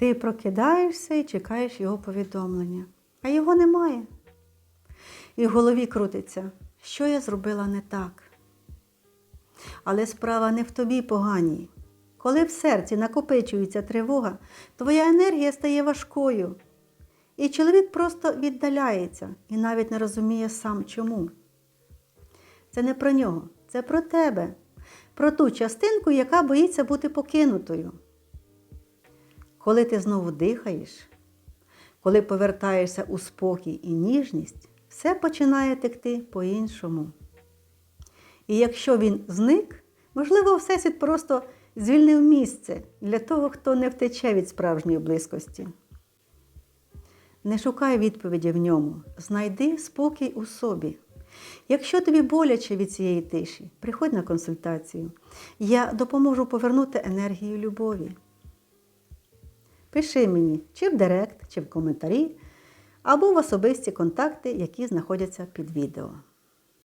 Ти прокидаєшся і чекаєш його повідомлення, а його немає. І в голові крутиться, що я зробила не так. Але справа не в тобі поганій. Коли в серці накопичується тривога, твоя енергія стає важкою. І чоловік просто віддаляється і навіть не розуміє сам чому. Це не про нього, це про тебе, про ту частинку, яка боїться бути покинутою. Коли ти знову дихаєш, коли повертаєшся у спокій і ніжність, все починає текти по-іншому. І якщо він зник, можливо, Всесвіт просто звільнив місце для того, хто не втече від справжньої близькості. Не шукай відповіді в ньому, знайди спокій у собі. Якщо тобі боляче від цієї тиші, приходь на консультацію. Я допоможу повернути енергію любові. Пиши мені чи в Директ, чи в коментарі, або в особисті контакти, які знаходяться під відео.